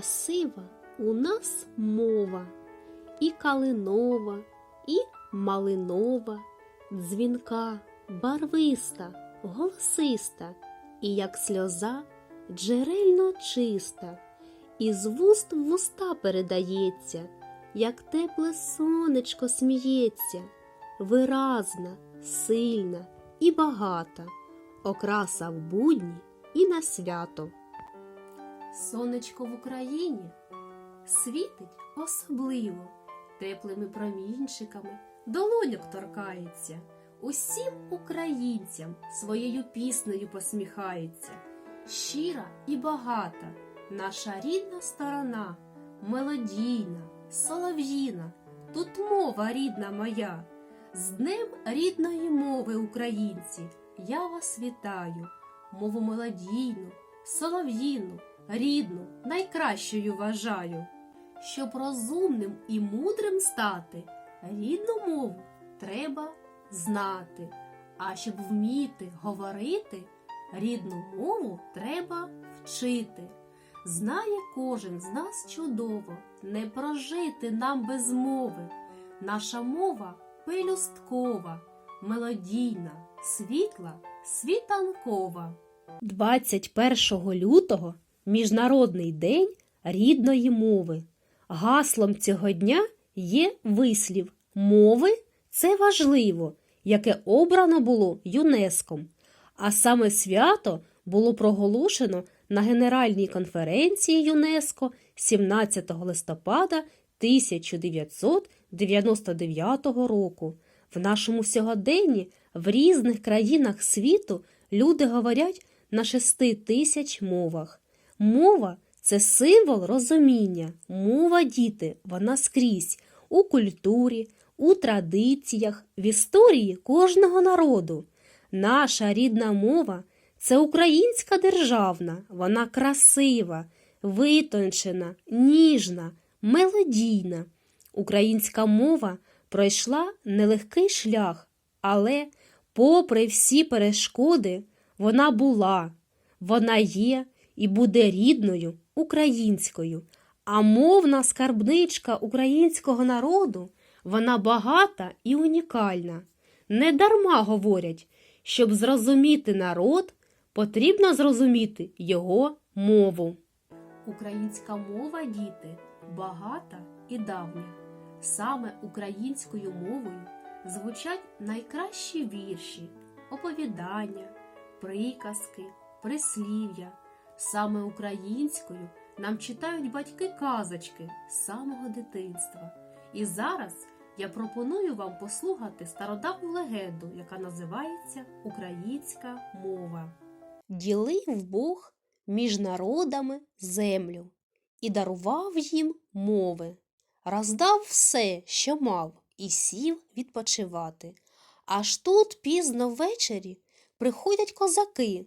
красива у нас мова, і калинова, і малинова, дзвінка, барвиста, голосиста, і як сльоза джерельно чиста, і з вуст в вуста передається, як тепле сонечко сміється, виразна, сильна і багата, окраса в будні і на свято. Сонечко в Україні світить особливо, теплими промінчиками долоньок торкається, усім українцям своєю піснею посміхається. Щира і багата наша рідна сторона, мелодійна, солов'їна, тут мова рідна моя. З Днем рідної мови, українці, я вас вітаю, мову мелодійну, солов'їну, рідну, найкращою вважаю. Щоб розумним і мудрим стати, рідну мову треба знати. А щоб вміти говорити, рідну мову треба вчити. Знає кожен з нас чудово, не прожити нам без мови. Наша мова пелюсткова, мелодійна, світла, світанкова. 21 лютого Міжнародний день рідної мови. Гаслом цього дня є вислів мови це важливо, яке обрано було ЮНЕСКом. А саме свято було проголошено на Генеральній конференції ЮНЕСКО 17 листопада 1999 року. В нашому сьогоденні в різних країнах світу люди говорять на шести тисяч мовах. Мова це символ розуміння. Мова діти, вона скрізь у культурі, у традиціях, в історії кожного народу. Наша рідна мова це українська державна, вона красива, витончена, ніжна, мелодійна. Українська мова пройшла нелегкий шлях, але, попри всі перешкоди, вона була, вона є і буде рідною українською. А мовна скарбничка українського народу вона багата і унікальна. Недарма говорять, щоб зрозуміти народ, потрібно зрозуміти його мову. Українська мова, діти, багата і давня. Саме українською мовою звучать найкращі вірші, оповідання, приказки, прислів'я. Саме українською нам читають батьки казочки з самого дитинства. І зараз я пропоную вам послухати стародавню легенду, яка називається Українська мова. Ділив Бог між народами землю і дарував їм мови, роздав все, що мав, і сів відпочивати. Аж тут пізно ввечері приходять козаки,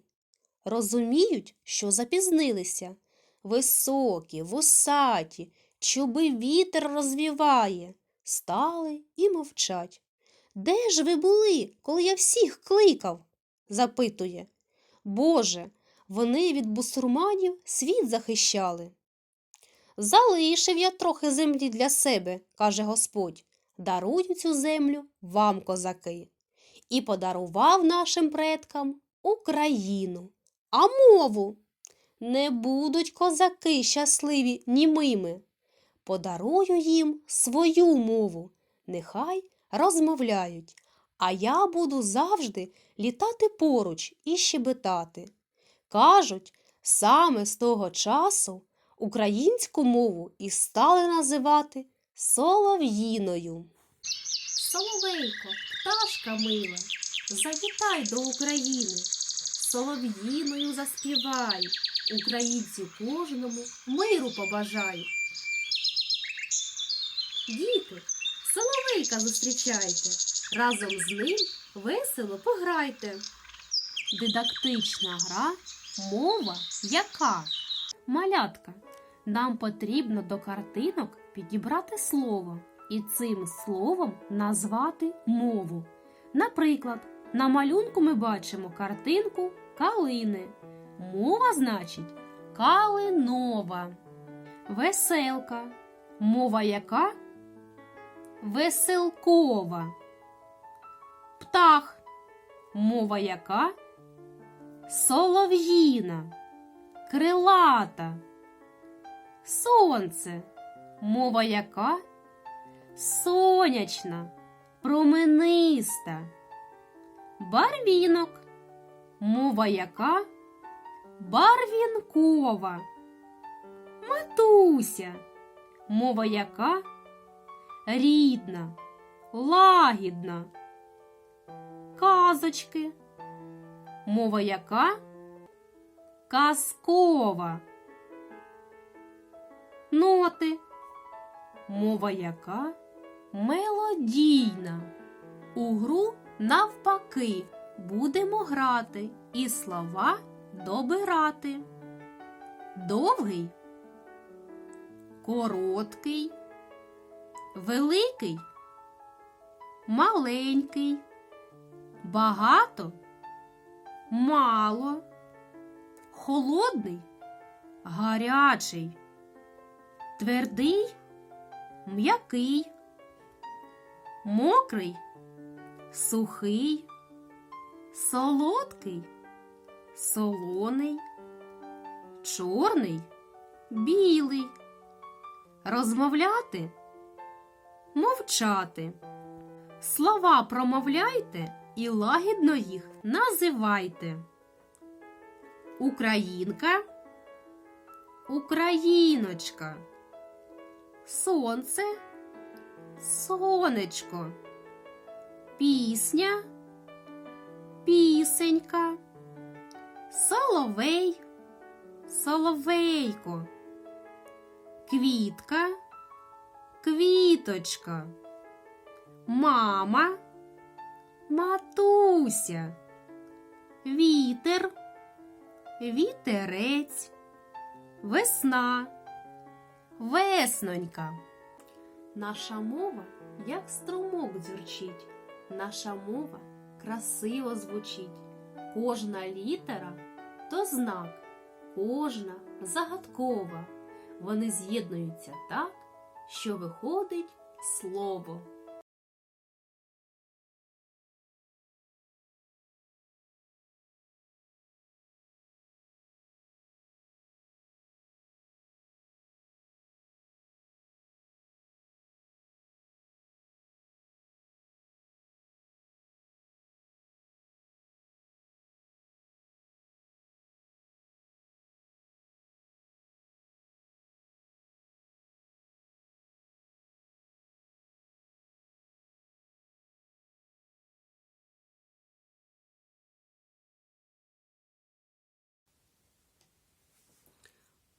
розуміють, що запізнилися. Високі, вусаті, чуби вітер розвіває, стали і мовчать. Де ж ви були, коли я всіх кликав? запитує. Боже, вони від бусурманів світ захищали. Залишив я трохи землі для себе, каже Господь. Дарую цю землю вам, козаки, і подарував нашим предкам Україну, а мову. Не будуть козаки щасливі німими. Подарую їм свою мову, нехай розмовляють, а я буду завжди літати поруч і щебетати. Кажуть, саме з того часу українську мову і стали називати солов'їною. Соловейко, пташка мила, завітай до України, солов'їною заспівай, українцю кожному миру побажай. Діти, соловейка зустрічайте, разом з ним весело пограйте. Дидактична гра мова яка? Малятка. Нам потрібно до картинок підібрати слово і цим словом назвати мову. Наприклад, на малюнку ми бачимо картинку калини. Мова значить калинова. Веселка. Мова яка? Веселкова. Птах. Мова яка? Солов'їна. Крилата. Сонце. Мова яка? Сонячна, промениста. Барвінок. Мова яка? Барвінкова. Матуся. Мова яка? Рідна, лагідна. Казочки. Мова яка? Казкова. Ноти. Мова яка? Мелодійна. У гру навпаки будемо грати і слова добирати. Довгий, короткий, великий, маленький, багато, мало, холодний, гарячий, твердий, м'який, мокрий, сухий, солодкий, солоний, чорний, білий. Розмовляти, мовчати. Слова промовляйте і лагідно їх називайте. Українка, Україночка, Сонце, Сонечко, Пісня, Пісенька, Соловей, Соловейко, Квітка, Квіточка, Мама, Матуся, Вітер, Вітерець, Весна, Веснонька. Наша мова, як струмок дзюрчить, наша мова красиво звучить. Кожна літера то знак, кожна загадкова. Вони з'єднуються так, що виходить слово.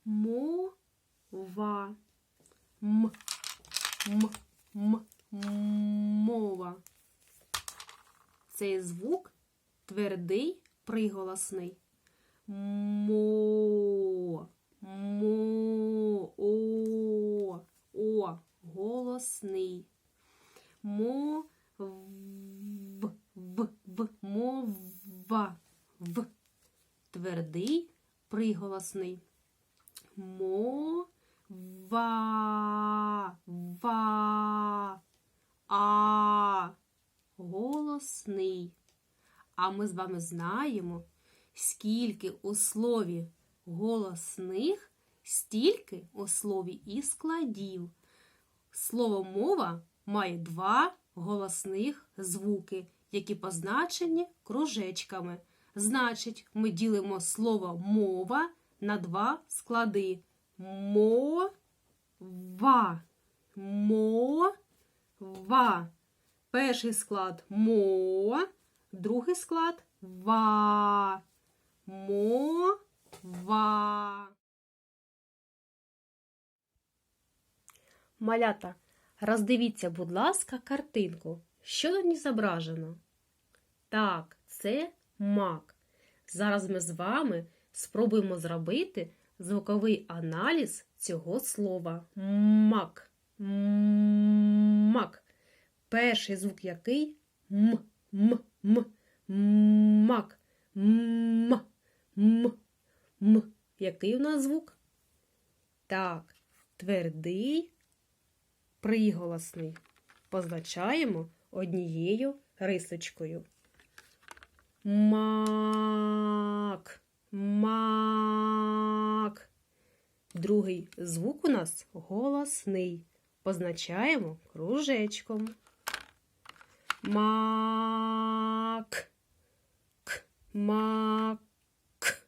Мова. М. М. М. Мова. Цей звук твердий приголосний. Мо. Мо. О. О. Голосний. Мо. В. В. В. Мова. В. Твердий приголосний. Мо. Ва. Ва. А. Голосний. А ми з вами знаємо, скільки у слові голосних, стільки у слові і складів. Слово мова має два голосних звуки, які позначені кружечками. Значить, ми ділимо слово мова на два склади. Мова. Мова. Перший склад мо, другий склад ва. Мова. Малята, роздивіться, будь ласка, картинку. Що на ній зображено? Так, це мак. Зараз ми з вами спробуємо зробити звуковий аналіз цього слова. Мак. Мак. Перший звук який? М. М. М. Мак. М. М. М. Який у нас звук? Так, твердий приголосний. Позначаємо однією рисочкою. Мак, мак. Другий звук у нас голосний. Позначаємо кружечком. Мак, к, мак, к.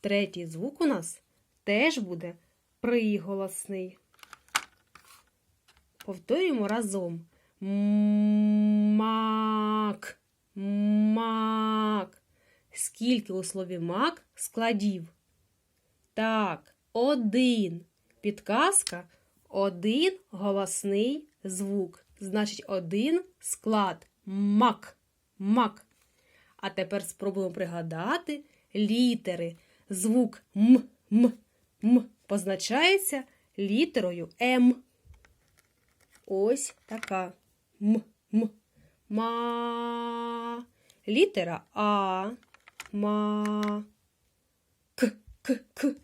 Третій звук у нас теж буде приголосний. Повторюємо разом. Мак, мак. Скільки у слові мак складів? Так, один. Підказка один голосний звук. Значить, один склад. Мак. Мак. А тепер спробуємо пригадати літери. Звук М, М, М позначається літерою М. Ось така. М, М. Ма. Літера А. Ма. К, К, К.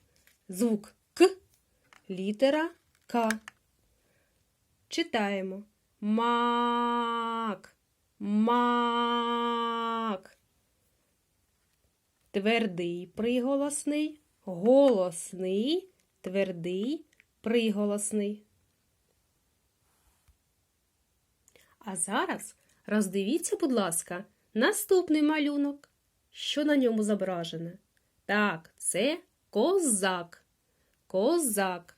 Звук К. Літера К. Читаємо. Мак. Мак. Твердий приголосний, голосний, твердий приголосний. А зараз роздивіться, будь ласка, наступний малюнок. Що на ньому зображене? Так, це козак. Козак.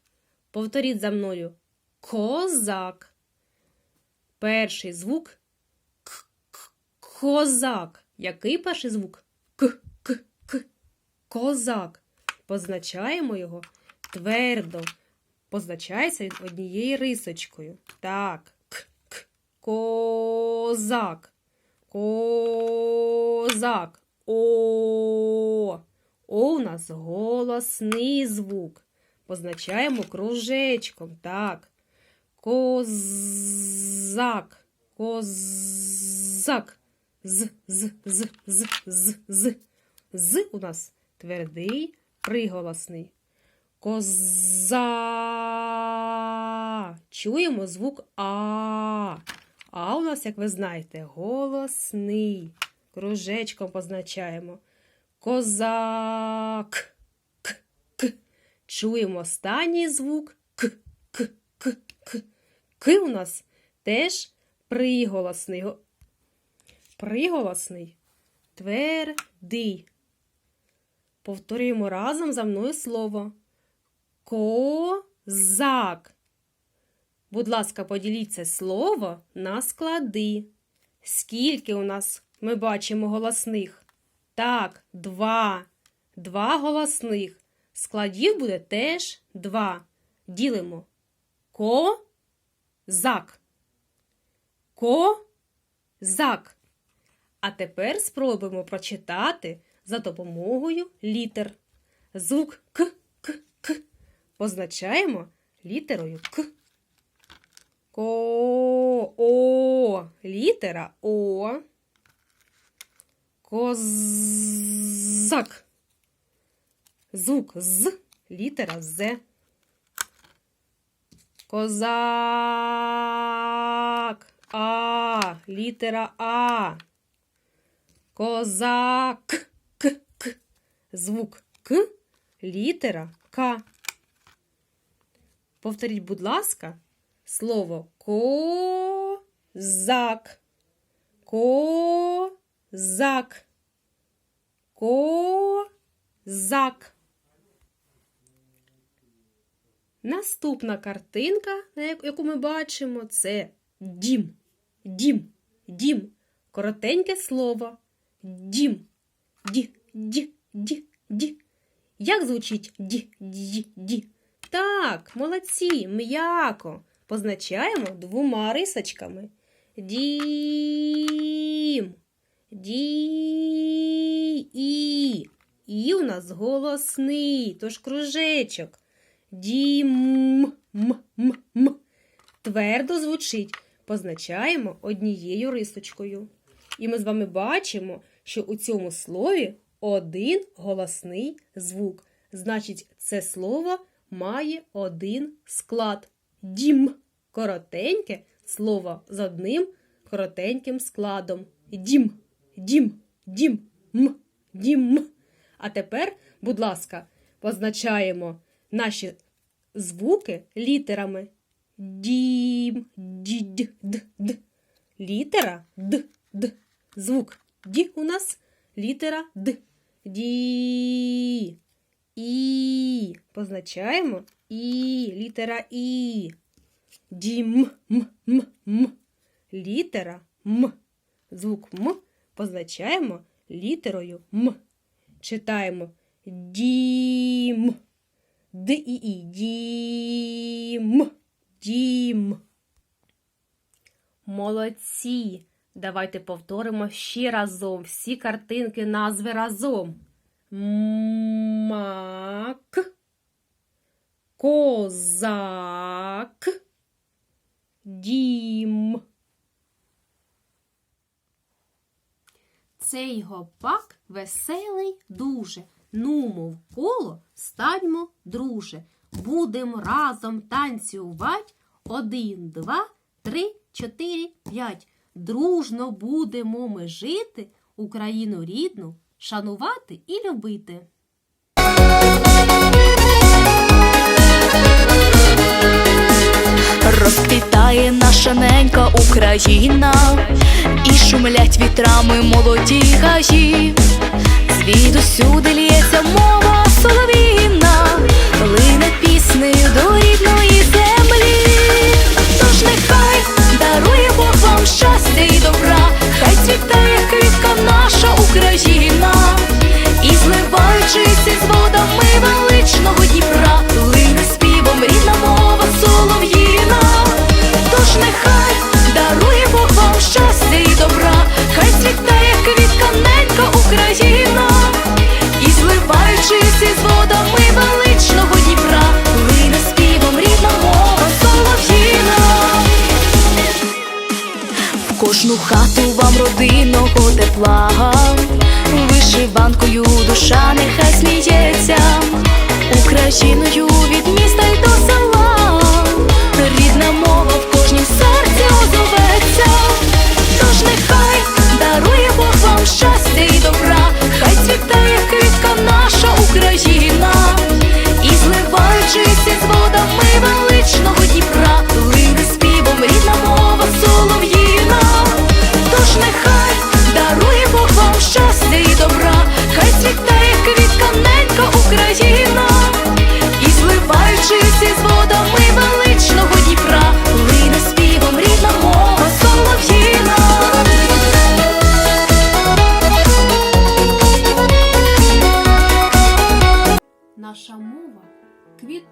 Повторіть за мною. Козак. Перший звук к, к, козак. Який перший звук? К, к, к. Козак. Позначаємо його твердо. Позначається він однією рисочкою. Так. К, к. Козак. Козак. О. О у нас голосний звук. Позначаємо кружечком. Так. Козак. Козак. З, з, з, з, з, з. З у нас твердий приголосний. Коза. Чуємо звук А. А у нас, як ви знаєте, голосний. Кружечком позначаємо. Козак. К, к. Чуємо останній звук К, К, К, К. К у нас теж приголосний. Приголосний. Твердий. Повторюємо разом за мною слово. Козак. Будь ласка, поділіть це слово на склади. Скільки у нас ми бачимо голосних? Так, два. Два голосних. Складів буде теж два. Ділимо. Ко-зак. Ко-зак. А тепер спробуємо прочитати за допомогою літер. Звук К, К, К позначаємо літерою К. Ко, О, літера О. Козак. Звук З, літера З. Козак. А, літера А. Козак. К, К. Звук К, літера К. Повторіть, будь ласка, слово козак. Козак. Козак. Наступна картинка, яку ми бачимо, це дім. Дім. Дім. Коротеньке слово. Дім. Ді, ді, ді, ді. Як звучить ді, ді, ді? Так, молодці, м'яко. Позначаємо двома рисочками. Дім. Ді. І. І у нас голосний, тож кружечок. Дім. М, м, м. Твердо звучить. Позначаємо однією рисочкою. І ми з вами бачимо, що у цьому слові один голосний звук. Значить, це слово має один склад. Дім. Коротеньке слово з одним коротеньким складом. Дім, дім, дім, м, дім. А тепер, будь ласка, позначаємо наші звуки літерами. Дім, дід, д, д. Літера д, д. Звук ді у нас літера д. Ді. І. Позначаємо і. Літера і. Дім, м, м, м. Літера м. Звук м позначаємо літерою м. Читаємо дім. Д і і. Дім. Дім. Молодці. Давайте повторимо ще разом всі картинки назви разом. Мак. Козак. Дім. Цей гопак веселий дуже. Нумо коло станьмо, друже. Будем разом танцювать. Один, два, три, чотири, п'ять. Дружно будемо ми жити, Україну рідну, шанувати і любити. Розквітає наша ненька Україна, і шумлять вітрами молоді гаї. Звідусюди лється мова соловіна, лине пісни до рідної землі. Україною від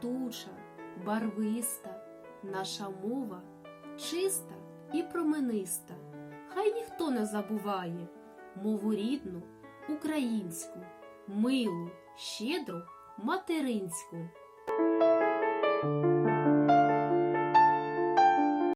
квітуча, барвиста, наша мова чиста і промениста. Хай ніхто не забуває мову рідну, українську, милу, щедру, материнську.